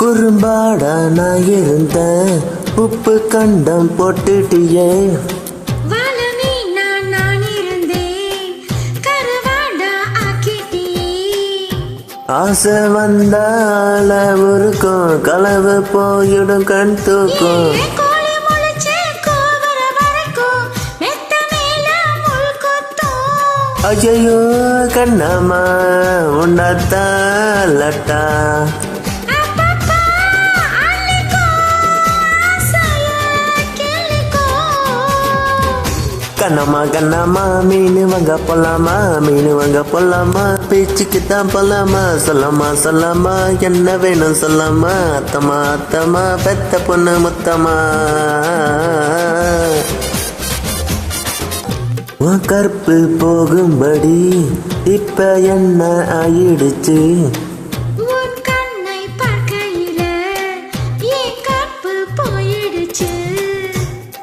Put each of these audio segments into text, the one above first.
குறும்பாடா நான் இருந்த? உப்பு கண்டம் போட்டுட்டியே. இருந்தேன். ஆசை வந்தால உருக்கும். களவு போயிடும் கண் தூக்கும். ஐயோ கண்ணம்மா உன்னத்தான் லட்டா கண்ணம்மா கண்ணம்மா மீன் வாங்க போலாமா? மீன் வாங்க போலாமா? பேச்சுக்கு தான் போலாமா? சொல்லம்மா சொல்லம்மா என்ன வேணும் சொல்லம்மா? அத்தம்மா அத்தம்மா பெத்த பொண்ணு முத்தம்மா. உன் கற்பு போகும்படி இப்ப என்ன ஆயிடுச்சு?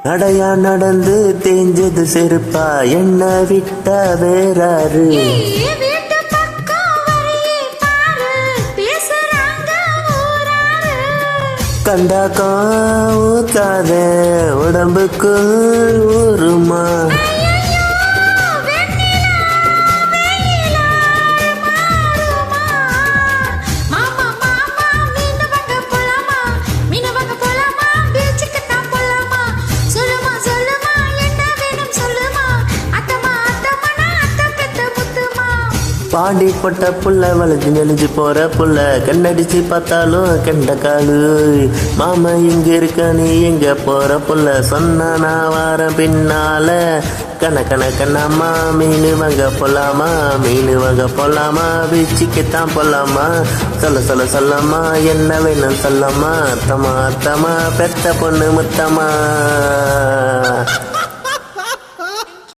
நடையா நடந்து தேஞ்சது செருப்பா. என்ன விட்டா வேறாரு? கண்டாக்கா ஊத்தாத உடம்புக்குள் ஊருமா? பாண்டி போட்ட புள்ள வளைஞ்சு நெளிஞ்சு போற புள்ள. கண்ணடிச்சு பார்த்தாலும் கண்ட காலு. மாமா இங்க இருக்க நீ எங்க போற புள்ள? சொன்ன நான் வார பின்னால. கண கண கண்ணாமா மீன் வாங்க போலாமா? மீன் வாங்க போலாமா? பீச்சுக்கு தான் போலாமா? சொல்ல சொல்ல சொல்லம்மா என்ன வேணும் சொல்லம்மா? அத்தமா அத்தமா பெத்த பொண்ணு முத்தமா